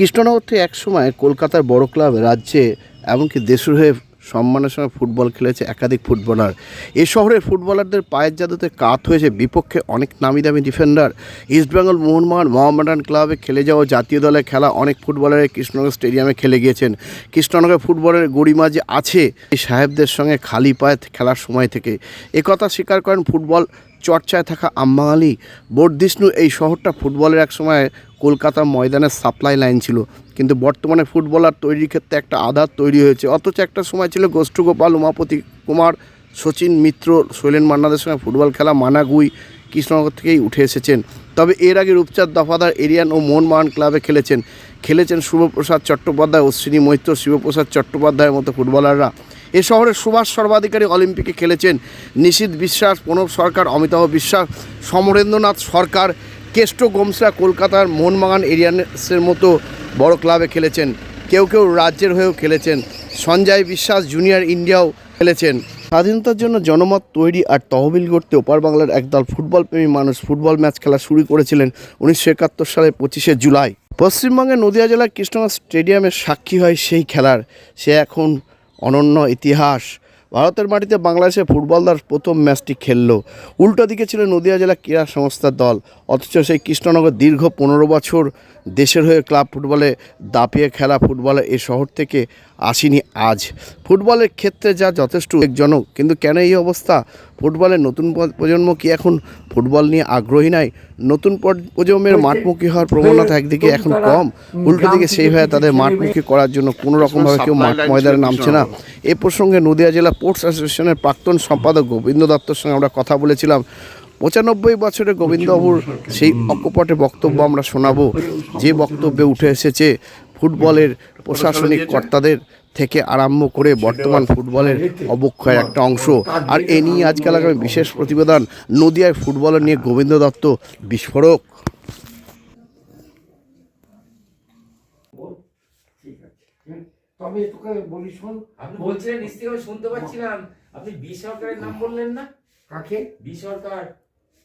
কৃষ্ণনগর থেকে এক সময় কলকাতার বড় ক্লাব রাজ্যে এমনকি দেশের হয়ে সম্মানের সঙ্গে ফুটবল খেলেছে একাধিক ফুটবলার। এ শহরের ফুটবলারদের পায়ের জাদুতে কাত হয়েছে বিপক্ষে অনেক নামি দামি ডিফেন্ডার ইস্টবেঙ্গল মোহনবাগান মোহামেডান ক্লাবে খেলে যাওয়া জাতীয় দলে খেলা অনেক ফুটবলারের কৃষ্ণনগর স্টেডিয়ামে খেলে গিয়েছেন। কৃষ্ণনগর ফুটবলের গরিমা যে আছে এই সাহেবদের সঙ্গে খালি পায়ে খেলার সময় থেকে। একথা স্বীকার করেন ফুটবল চর্চায় থাকা আম্মা আলী বর্ধিষ্ণু এই শহরটা ফুটবলের এক সময় কলকাতা ময়দানের সাপ্লাই লাইন ছিল। কিন্তু বর্তমানে ফুটবলার তৈরির ক্ষেত্রে একটা আধার তৈরি হয়েছে। অথচ একটা সময় ছিল গোষ্ঠগোপাল, উমাপতি কুমার, সচিন মিত্র, শৈলেন মান্নাদের সঙ্গে ফুটবল খেলা, মানাগুই, কৃষ্ণনগর থেকেই উঠে এসেছেন। তবে এর আগে রূপচাঁদ দফাদার এরিয়ান ও মোহনবাগান ক্লাবে খেলেছেন। খেলেছেন শুভপ্রসাদ চট্টোপাধ্যায়, অশ্বিনী মৈত্র, শিবপ্রসাদ চট্টোপাধ্যায়ের মতো ফুটবলাররা। এ শহরের সুভাষ সর্বাধিকারী অলিম্পিকে খেলেছেন নিশীত বিশ্বাস, প্রণব সরকার, অমিতাভ বিশ্বাস, সমরেন্দ্রনাথ সরকার, কেষ্ট গোমসরা কলকাতার মোহনবাগান এরিয়ান্সের মতো বড় ক্লাবে খেলেছেন, কেউ কেউ রাজ্যের হয়েও খেলেছেন, সঞ্জয় বিশ্বাস জুনিয়র ইন্ডিয়াও খেলেছেন। স্বাধীনতার জন্য জনমত তৈরি আর তহবিল করতে ওপার বাংলার একদল ফুটবল প্রেমী মানুষ ফুটবল ম্যাচ খেলা শুরু করেছিলেন উনিশশো একাত্তর সালের পঁচিশে জুলাই। পশ্চিমবঙ্গের নদিয়া জেলার কৃষ্ণগঞ্জ স্টেডিয়ামের সাক্ষী হয় সেই খেলার। সে এখন অনন্য ইতিহাস। ভারতের মাটিতে বাংলাদেশে ফুটবলদার প্রথম ম্যাচটি খেললো। উল্টো দিকে ছিল নদিয়া জেলা ক্রীড়া সংস্থার দল। অথচ সেই কৃষ্ণনগর দীর্ঘ পনেরো বছর দেশের হয়ে ক্লাব ফুটবলে দাপিয়ে খেলা ফুটবলে এ শহর থেকে আসেনি আজ। ফুটবলের ক্ষেত্রে যা যথেষ্ট উদ্বেগজনক কিন্তু কেন এই অবস্থা? ফুটবলের নতুন প্রজন্ম কি এখন ফুটবল নিয়ে আগ্রহী নাই? নতুন প্র- প্রজন্মের মাঠমুখী হওয়ার প্রবণতা একদিকে এখন কম। উল্টো দিকে সেইভাবে তাদের মাঠমুখী করার জন্য কোনো রকমভাবে কেউ মাঠ ময়দানে নামছে না। এ প্রসঙ্গে নদিয়া জেলা স্পোর্টস অ্যাসোসিয়েশনের প্রাক্তন সম্পাদক গোবিন্দ দত্তর সঙ্গে আমরা কথা বলেছিলাম। পঁচানব্বই বছরে গোবিন্দবাবুর সেই অকপটে বক্তব্য আমরা শোনাবো। যে বক্তব্যে উঠে এসেছে, ফুটবলের প্রশাসনিক কর্তাদের থেকে আরম্ভ করে বর্তমান ফুটবলের অবক্ষয় একটা অংশ। আর এ নিয়ে আজকাল আগামী বিশেষ প্রতিবেদন, নদিয়ায় ফুটবলার নিয়ে গোবিন্দ দত্ত বিস্ফোরক। তবে তোকে বলি শোন আপনি বলছিলেন নিশ্চয়ই শুনতে পাচ্ছিলাম আপনি বি সরকারের নাম বললেন না? কাকে? বি সরকার।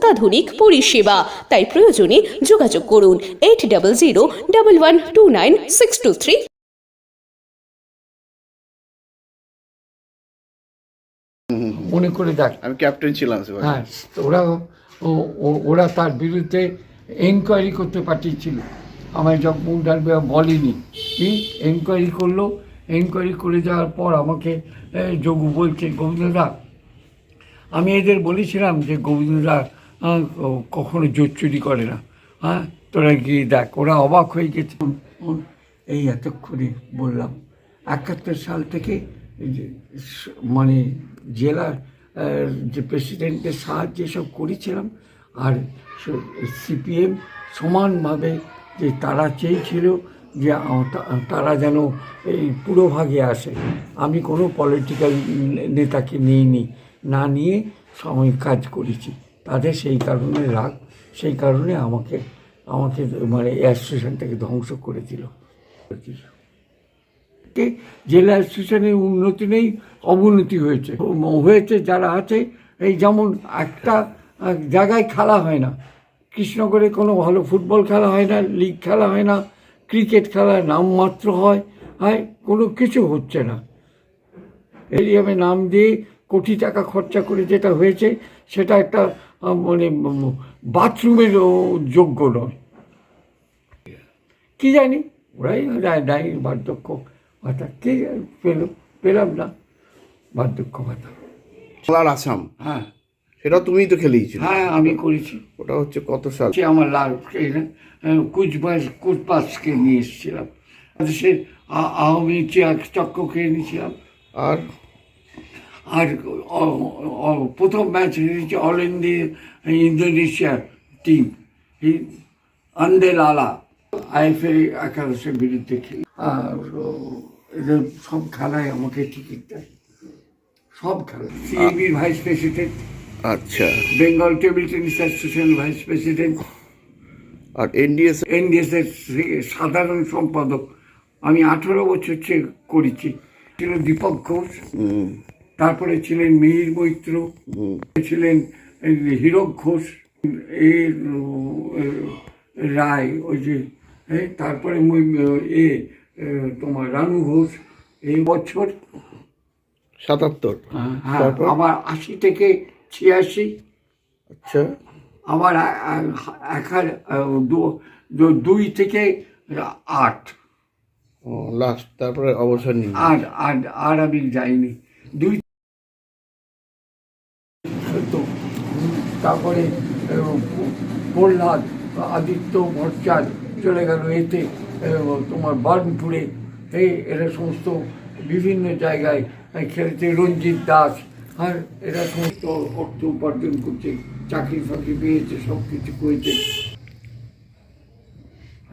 অত্যাধুনিক পরিষেবা। তাই প্রয়োজনে যোগাযোগ করুন eight double zero double one two nine six two three মনে করে দেখ। আমি ক্যাপ্টেন ছিলাম হ্যাঁ ওরা ও- ও- ওরা তার বিরুদ্ধে এনকোয়ারি করতে পাঠিয়েছিল। আমায় যখন ডালবে বলেনি। কি? এনকোয়ারি করল। এনকোয়ারি করে যাওয়ার পর আমাকে যোগু বলছে গোবিন্দদা আমি এদের বলেছিলাম যে গোবিন্দদা কখনো জোর চুরি করে না। হ্যাঁ তোরা গিয়ে দেখ, ওরা অবাক হয়ে গেছে। এই এতক্ষণে বললাম, একাত্তর সাল থেকে মানে জেলার যে প্রেসিডেন্টের সাহায্যে সব করেছিলাম, আর সিপিএম সমানভাবে যে তারা চেয়েছিল যে তারা যেন এই পুরোভাগে আসে। আমি কোনো পলিটিক্যাল নেতাকে নিইনি, না নিয়ে সময় কাজ করেছি। তাদের সেই কারণে রাগ, সেই কারণে আমাকে আমাকে মানে অ্যাসোসিয়েশনটাকে ধ্বংস করে দিল। জেলা অ্যাসোসিয়েশনের উন্নতি নেই, অবনতি হয়েছে। হয়েছে যারা আছে, এই যেমন একটা জায়গায় খেলা হয় না। কৃষ্ণগড়ে কোনো ভালো ফুটবল খেলা হয় না লিগ খেলা হয় না ক্রিকেট খেলা নামমাত্র হয় হয়, কোনো কিছু হচ্ছে না। এরিয়ামে নাম দিয়ে কোটি টাকা খরচা করে যেটা হয়েছে, সেটা একটা মানে উম, বাথরুমের যোগ্য নয়। কি জানি? ওরাই দেয় বার্ধক্য ভাতা। কে পেল? পেলাম না বার্ধক্য ভাতা। খেলার আসাম। হ্যাঁ। সেটা তুমিই তো খেলিয়েছিলে। হ্যাঁ আমি করেছি। ওটা হচ্ছে কত সাল? সে আমার লাল কুচবাস কুচবাসকে নিয়ে এসেছিলাম। সে আওয়ামী চেয়ার চক্র খেয়ে নিয়েছিলাম আর আর প্রথম ম্যাচ হেরেছে অল ইন্ডিয়া ইন্দোনেশিয়ার টিম আন্দেলালা আইএফএ একাদশের বিরুদ্ধে খেলি। আর এদের সব খেলায় আমাকে টিকিট দেয়। সব খেলা। সিএবির ভাইস প্রেসিডেন্ট আচ্ছা। Bengal table tennis association vice president আর এনডিএস এনডিএস এর সাধারণ সম্পাদক। আমি আঠেরো বছর করেছি। ছিল দীপক ঘোষ। তারপরে ছিলেন মিহির মৈত্র ছিলেন হীরক ঘোষ এর রায় ওই যে তারপরে এ এ, তোমার রানু ঘোষ এই বছর সাতাত্তর। হ্যাঁ তারপর? আমার আশি থেকে ছিয়াশি। আচ্ছা। আবার এক দুই থেকে আট। লাস্ট তারপরে অবসর নিন আর আর আর আমি যাইনি। দুই তো উম, তারপরে প্রহ্লাদ আদিত্য ভট্টাচার্য চলে গেল এতে তোমার বার্নপুরে। এই, এরা সমস্ত বিভিন্ন জায়গায় খেলেছে রঞ্জিত দাস। আর এরা সমস্ত অর্থ উপার্জন করছে, চাকরি ফাকরি পেয়েছে সব কিছু করেছে।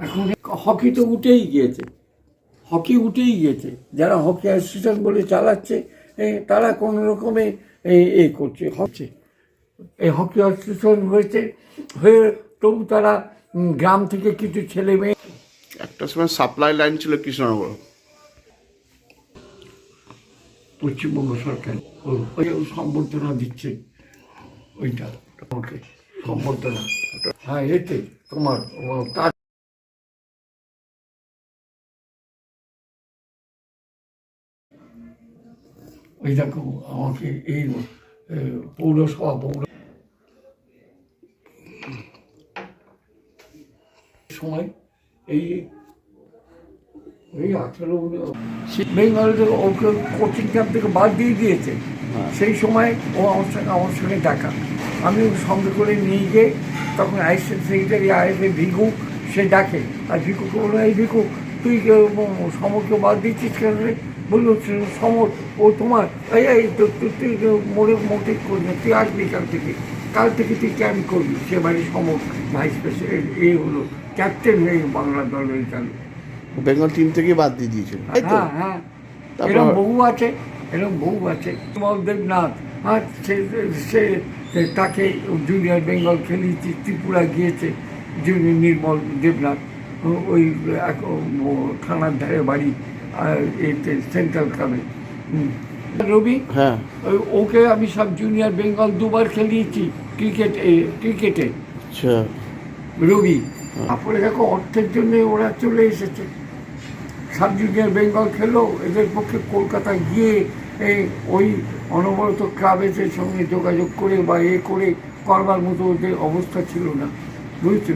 এখন হকি তো উঠেই গিয়েছে। হকি উঠেই গিয়েছে। যারা হকি অ্যাসোসিয়েশন বলে চালাচ্ছে তারা কোনো রকমে এ করছে, হচ্ছে। এই হকি অ্যাসোসিয়েশন হয়েছে হয়ে তবু তারা গ্রাম থেকে কিছু ছেলে মেয়ে একটা সময় সাপ্লাই লাইন ছিল কৃষ্ণনগর। পশ্চিমবঙ্গ সরকার ওই সম্বর্ধনা দিচ্ছে। ওইটা আমাকে সম্বর্ধনা। হ্যাঁ এতে তোমার তার ওই দেখো আমাকে এই পৌরসভা পৌর সময় এই এই আঠেরো বেঙ্গল ওকে কোচিং ক্যাম্প থেকে বাদ দিয়ে দিয়েছে। সেই সময় ও আমার সঙ্গে আমার সঙ্গে দেখা। আমি ওকে সঙ্গে করে নিয়ে গিয়ে তখন অ্যাসিস্ট্যান্ট সেক্রেটারি আইএফএ ভিকু সে ডাকে। আর ভিকুকে বলল এই ভিকু তুই সমরকে বাদ দিচ্ছিস কেন রে? বলল সমর ও তোমার। এই এই তুই মোড়ে মোটে করবি তুই আসবি কাল থেকে। কাল থেকে তুই ক্যাম্প করবি? সে বাড়ি সমর ভাইস প্রেসিডেন্ট এই হলো ক্যাপ্টেন হয়ে বাংলা দলের চালু। বেঙ্গল টিম থেকে বাদ দিয়ে দিয়েছিল। তো। হ্যাঁ হ্যাঁ। এরকম বহু আছে এরকম বহু আছে। বিমল দেবনাথ আর সে সে তাকে জুনিয়র বেঙ্গল খেলিয়েছে ত্রিপুরা গিয়েছে জুনিয়র নির্মল দেবনাথ। ওই থানার ধারে বাড়ি আর এতে সেন্ট্রাল ক্লাবে হুম। রবি হ্যাঁ। ওকে আমি সব জুনিয়র বেঙ্গল দুবার খেলিয়েছি ক্রিকেট ক্রিকেটে আচ্ছা। রবি। তারপরে দেখো অর্থের জন্য ওরা চলে এসেছে। সাব জুনিয়র বেঙ্গল খেলো এদের পক্ষে কলকাতা গিয়ে এই ওই অনবরত ক্লাবের সঙ্গে যোগাযোগ করে বা এ করে করবার মতো ওদের অবস্থা ছিল না বুঝছ?